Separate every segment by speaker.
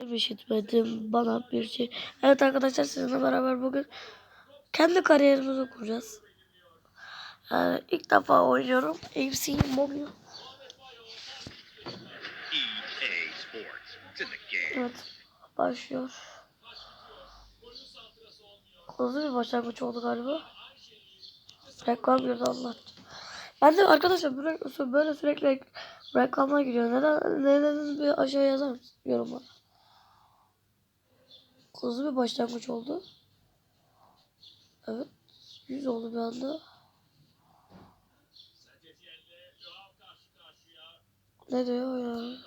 Speaker 1: işitmedim bana bir şey. Evet arkadaşlar sizinle beraber bugün kendi kariyerimizi kuracağız. Yani ilk defa oynuyorum. AFC Mobile. Evet. Başlıyor. Hızlı bir başlangıç oldu galiba. Reklam girdi anlat. Ben de arkadaşlar böyle, böyle sürekli rek- reklamlar giriyor. Neden, neden bir aşağıya yazar mısın yorumlara? Hızlı bir başlangıç oldu. Evet. 100 oldu bir anda. Ne diyor ya?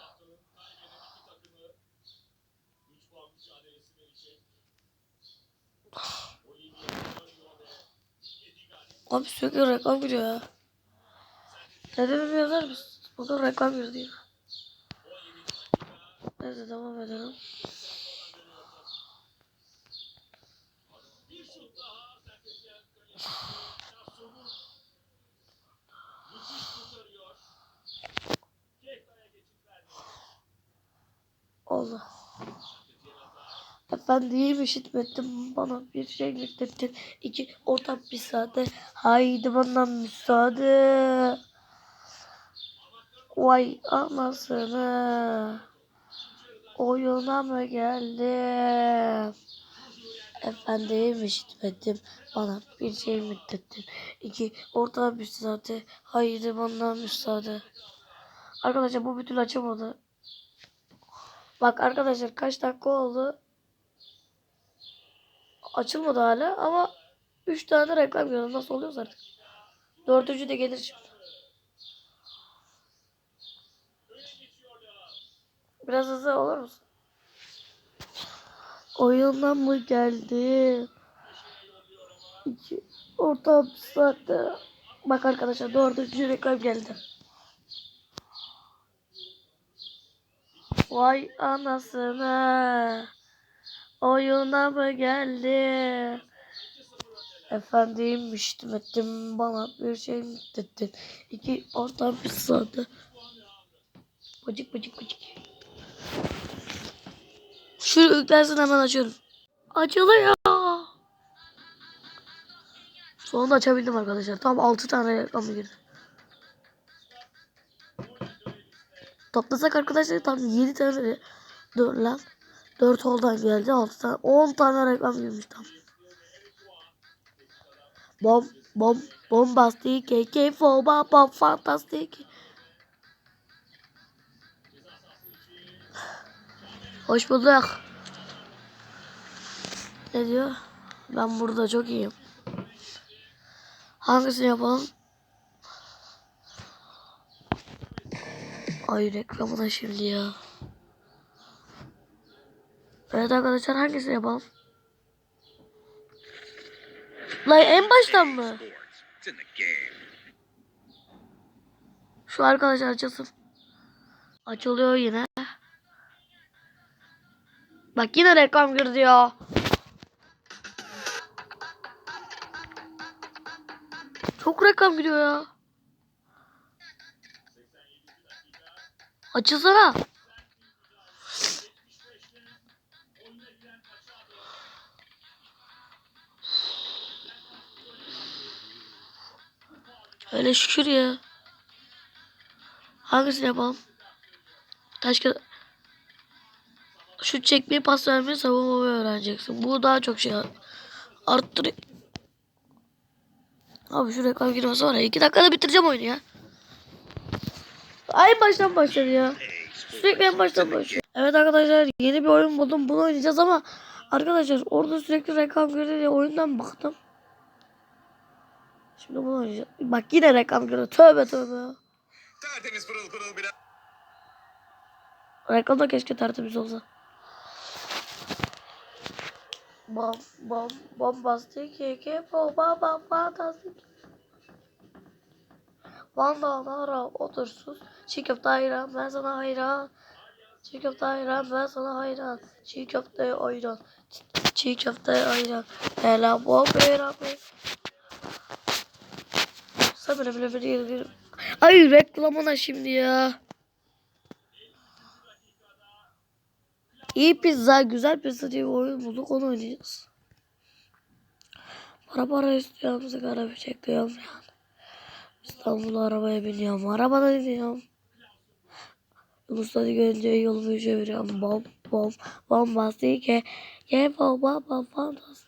Speaker 1: Abi sürekli reklam giriyor ya. Nedenini yazar mısın? Burada reklam girdi yine. Neyse devam edelim. Allah. Efendim işitmedim bana bir şey getirdin. İki ortak bir saate. Haydi bana müsaade. Vay anasını. Oyuna mı geldim? Efendim işitmedim bana bir şey mi dedin? İki ortak bir saate. Haydi bana müsaade. Arkadaşlar bu türlü açamadı. Bak arkadaşlar kaç dakika oldu? Açılmadı hala ama 3 tane reklam gördüm. Nasıl oluyorsa artık. Dördüncü de gelir şimdi. Biraz hızlı olur musun? Oyundan mı geldi? İki, orta saatte. Bak arkadaşlar dördüncü reklam geldi. Vay anasını. Oyuna mı geldi? Efendim işitmedim bana bir şey mi dedin? İki orta bir saatte. Bıcık bıcık bıcık. Şu yüklensin hemen açıyorum. Açılıyor. Sonunda açabildim arkadaşlar. Tam 6 tane reklamı girdi. Toplasak arkadaşlar tam 7 tane 4 lan. 4 oldan geldi 6 tane 10 tane reklam girmiş tam. Bom bom bombastik KK foba bom fantastik. Hoş bulduk. Ne diyor? Ben burada çok iyiyim. Hangisini yapalım? Ay reklamı da şimdi ya. Evet arkadaşlar hangisini yapalım? Lan en baştan mı? Şu arkadaşlar açılsın. Açılıyor yine. Bak yine reklam girdi ya. Çok reklam giriyor ya. Açılsana. Öyle şükür ya. Hangisini yapalım? Taş kağıt. Şut çekmeyi pas vermeyi savunmayı öğreneceksin. Bu daha çok şey arttır. Abi şu reklam girmesi var ya. iki dakikada bitireceğim oyunu ya. Ay baştan başladı ya. Sürekli en baştan başlıyor. Evet arkadaşlar yeni bir oyun buldum. Bunu oynayacağız ama arkadaşlar orada sürekli reklam girdi diye oyundan bıktım. Şimdi bunu oynayacağız. Bak yine reklam girdi. Tövbe tövbe.
Speaker 2: Tertemiz pırıl pırıl bir
Speaker 1: Reklam da keşke tertemiz olsa. Bom bom bombastik keke bomba bom fantastik. Vandalara otursuz. Çiğ köfte hayran ben sana hayran. Çiğ köfte hayran ben sana hayran. Çiğ köfte ayran. Çiğ köfte ayran. Ela bombe rabe. Sen bile bile bile Ay reklamına şimdi ya. İyi pizza, güzel pizza diye bir oyun bulduk onu oynayacağız. Para para istiyorum, sigara bir çekiyorum yani. İstanbul'a arabaya biniyorum, arabada biniyorum. Yunus'ta görünce yolumu çeviriyorum. Bom bom bombastike. Ye bom bom bom fantastik.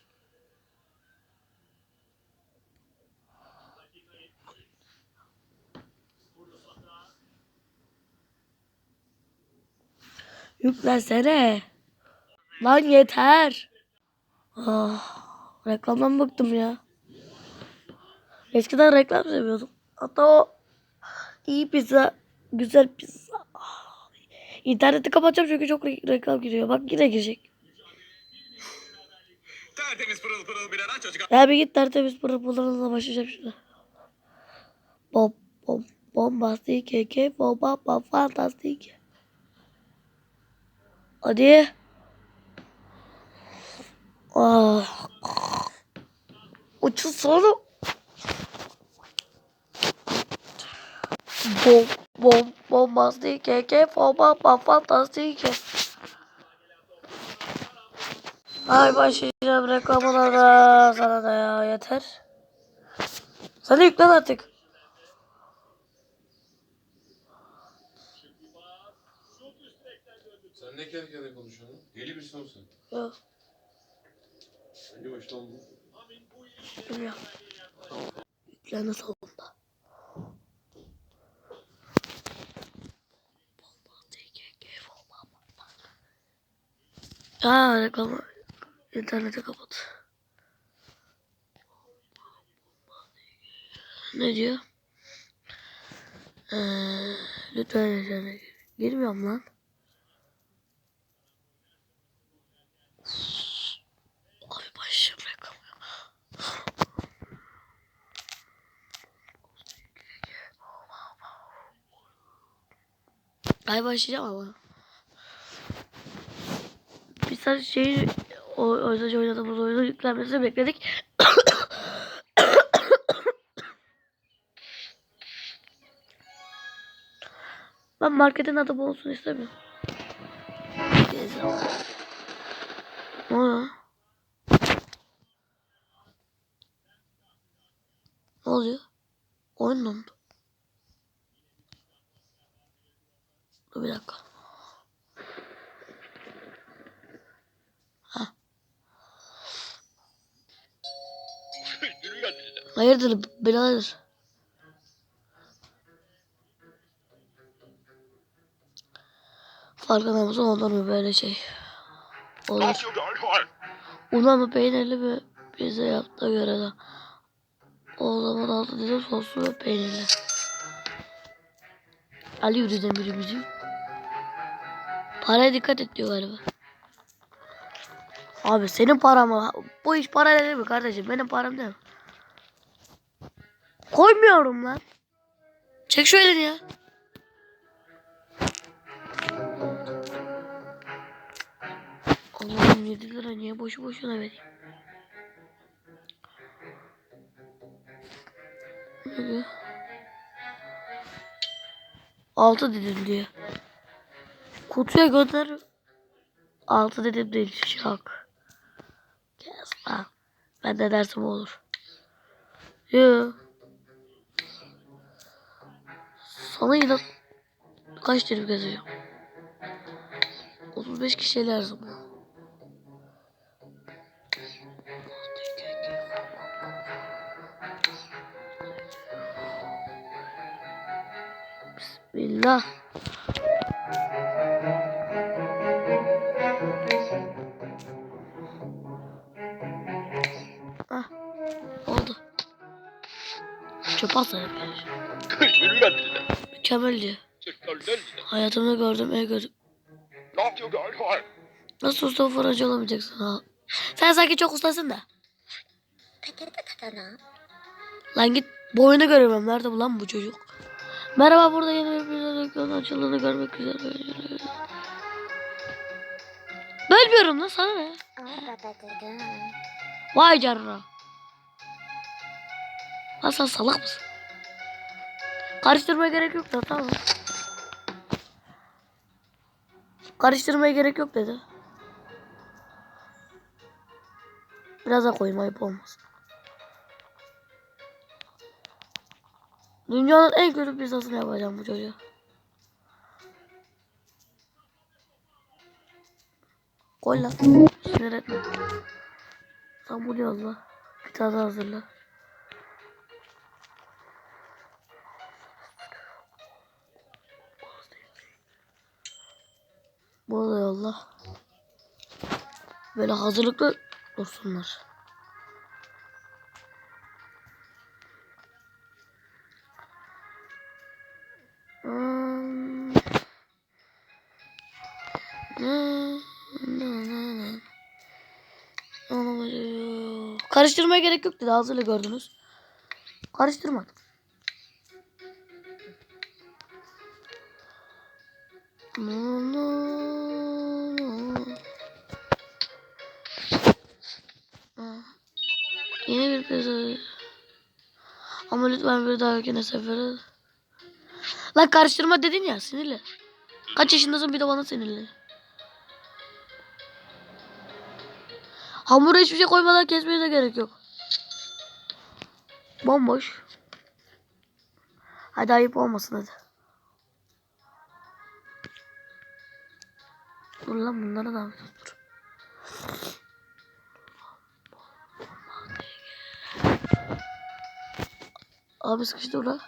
Speaker 1: Yüklensene. Lan yeter. Ah, reklamdan bıktım ya. Eskiden reklam seviyordum. Hatta o iyi pizza, güzel pizza. Ah, İnterneti kapatacağım çünkü çok re- reklam giriyor. Bak yine girecek.
Speaker 2: Tertemiz pırıl pırıl bir araç açık.
Speaker 1: Ya bir git tertemiz pırpırlarına başlayacağım şimdi. Bom bom bombastik keke bomba bom fantastik. Hadi. Ah. Uçun sonu. Bom bom bombastik keke bom fantastik. Ay başlayacağım reklamına da sana da ya yeter. Sen yüklen artık.
Speaker 3: Sen ne kendi kendine konuşuyorsun? Deli misin oğlum sen?
Speaker 1: Yok
Speaker 3: Önce baştan bu.
Speaker 1: bilmiyorum. Yüklen salonda. Aa reklamı. İnterneti kapat. Ne diyor? Ee, lütfen internete gir. Girmiyorum lan. Abi başım reklam. Ay başlayacağım ama. Bir saat şeyi o oyuncu oynadığımız oyunu yüklenmesini bekledik. ben marketin bu olsun istemiyorum. Ne oluyor? Ne oluyor? Oyun dondu. Dur bir dakika. Hayırdır birader? Farkında mısın olur mu böyle şey? Olur. Una mı peynirli mi? Bize yaptığı göre de. O zaman altı dedim soslu ve peynirli. Ali Yürüden birimizi. Paraya dikkat et diyor galiba. Abi senin paran mı? Bu iş para değil mi kardeşim? Benim param değil mi? Koymuyorum lan. Çek şu elini ya. Allah'ım 7 lira niye boşu boşuna vereyim? Ne diyor? 6 dedim diyor. Kutuya gönder. 6 dedim değil şak. Kes lan. Ben ne dersem olur. Yoo. Sana yine kaç derim gezeceğim? 35 kişi lazım. Bismillah. Çöp atsana Mükemmeldi. Hayatımda gördüğüm en kötü. Nasıl usta fırıncı olamayacaksın ha? Sen sanki çok ustasın da. Lan git boyunu göremem. Nerede bu lan bu çocuk? Merhaba burada yeni bir video ekranı açıldığını görmek üzere. Bölmüyorum lan sana ne? Vay canına. Lan sen salak mısın? Karıştırmaya gerek yok da tamam. Karıştırmaya gerek yok dedi. Biraz da koyayım ayıp olmaz. Dünyanın en kötü pizzasını yapacağım bu çocuğa. Koy lan. Sinir etme. Sen bunu yolla. Bir tane hazırla. Yolla. Böyle hazırlıklı dursunlar. Karıştırmaya gerek yok dedi. Hazırla gördünüz. Karıştırmadım. Bir dahakine sefere. Lan karıştırma dedin ya sinirli. Kaç yaşındasın bir de bana sinirli. Hamura hiçbir şey koymadan kesmeye de gerek yok. Bomboş. Hadi ayıp olmasın hadi. Dur lan bunları da Abi sıkıştı ula.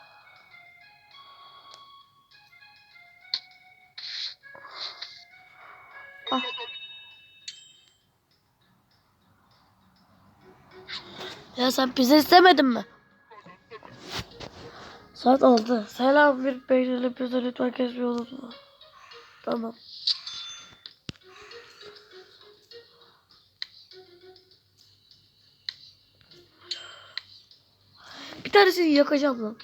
Speaker 1: Ah. Ya sen pizza istemedin mi? Saat oldu. Selam bir peynirli pizza lütfen kesmeyi unutma. Tamam. Tanesini yakacağım lan.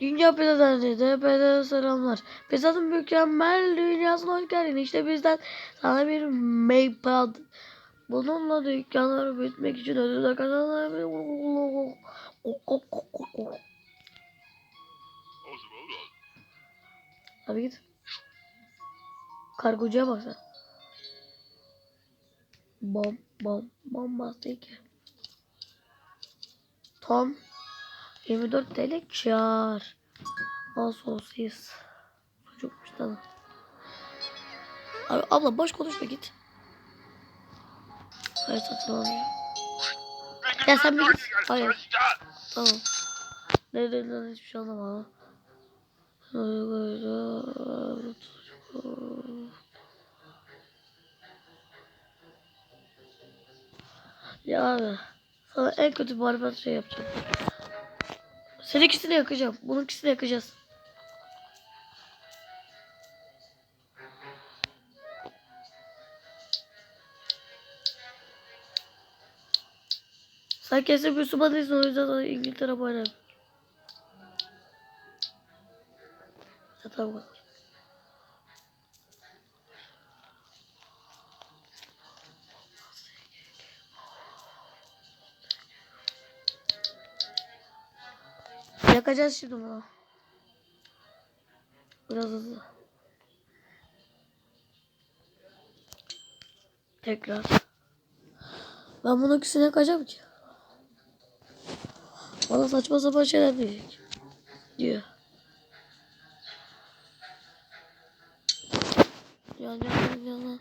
Speaker 1: Dünya dedi. Pizzadan selamlar. Pizzanın mükemmel dünyasına hoş geldin. İşte bizden sana bir Maypad. Bununla dükkanları büyütmek için ödüller kazanabilir. Abi git. Kargocuya bak sen. Bom bom bombastik. Tom 24 TL kar. Al sosis. Sucukmuş tamam. Abi abla boş konuşma git. Hayır satın almıyor. Ya sen bir git. Hayır. Tamam. Nereden hiçbir şey anlamadım. Ya abi. Sana en kötü barbet şey yapacağım. Seninkisini yakacağım. Bununkisini yakacağız. Sen kesin Müslüman değilsin o yüzden İngiltere bayrağı. Zaten bu kadar. Yakacağız şimdi bunu. Biraz hızlı. Tekrar. Ben bunu ikisini yakacağım ki. Bana saçma sapan şeyler diyecek. Diyor. Yan yan yan yan.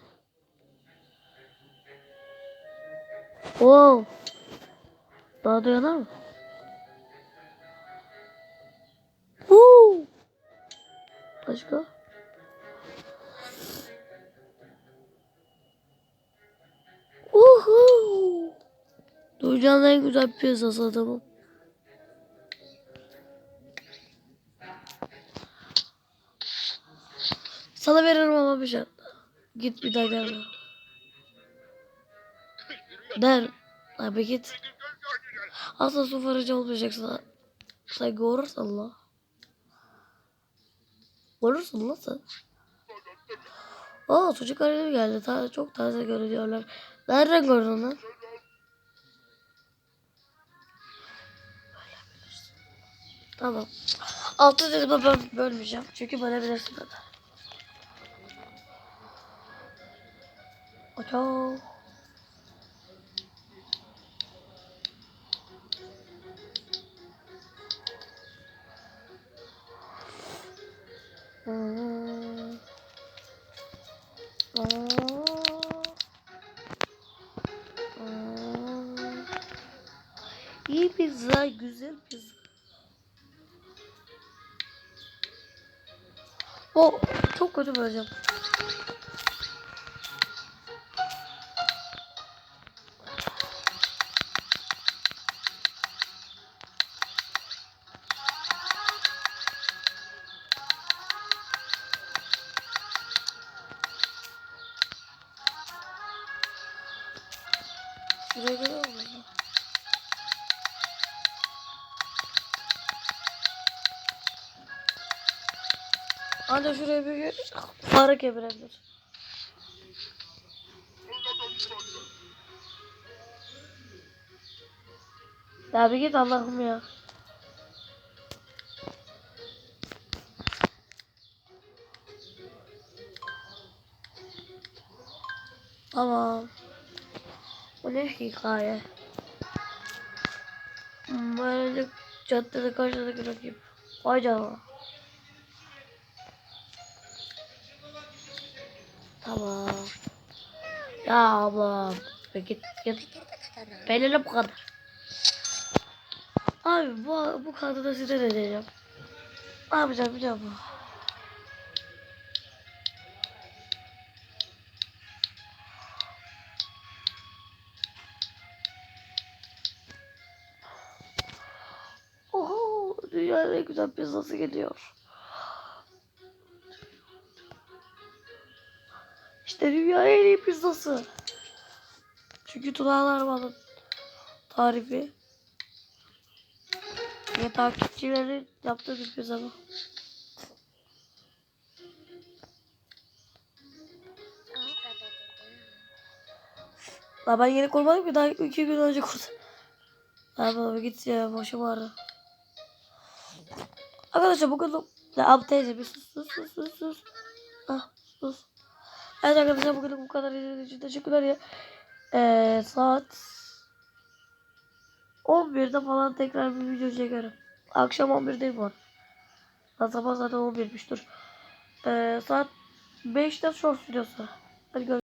Speaker 1: Wow. Daha da yanar mı? Woo! Başka? Uhu! Dünyanın en güzel pizzası adamım. Sana veririm ama bir şartla. Git bir daha gelme. Der. Abi git. Asla su faracı olmayacaksın. Sen görürsen la. Görürsün la sen. Aa çocuk arıyor geldi. Ta çok taze görünüyorlar. Nereden gördün lan? Tamam. Altı dediğimde ben bölmeyeceğim. Çünkü bölebilirsin dedi. Alo. Hmm. Hmm. İyi pizza, güzel pizza. O çok kötü böleceğim. Ancak şuraya bir fare kevirebilir. Ya bir git Allah'ım ya. Tamam. Bu ne hikaye? Hmm, Böylece caddede karşıdaki rakip. Vay canına. Tamam. Ya ablam. Git git. Belirli bu kadar. Abi bu, bu kadını size ne diyeceğim. Ne yapacağım biliyor musun? Oho, dünyanın en güzel pizzası geliyor. İşte dünyanın en iyi pizzası. Çünkü Tunalar bana tarifi. Ve takipçilerin yaptığı bir pizza bu. La ben yeni kurmadım ki daha iki gün önce kurdum. Abi baba git ya başım ağrı. Arkadaşlar bugün ya abi teyze bir sus sus sus sus sus. Evet arkadaşlar bugün bu kadar izlediğiniz için teşekkürler ya. Ee, saat 11'de falan tekrar bir video çekerim. Akşam 11'deyim bu arada. Lan Sabah zaten 11'miş dur. Ee, saat 5'te short videosu. Hadi görüşürüz.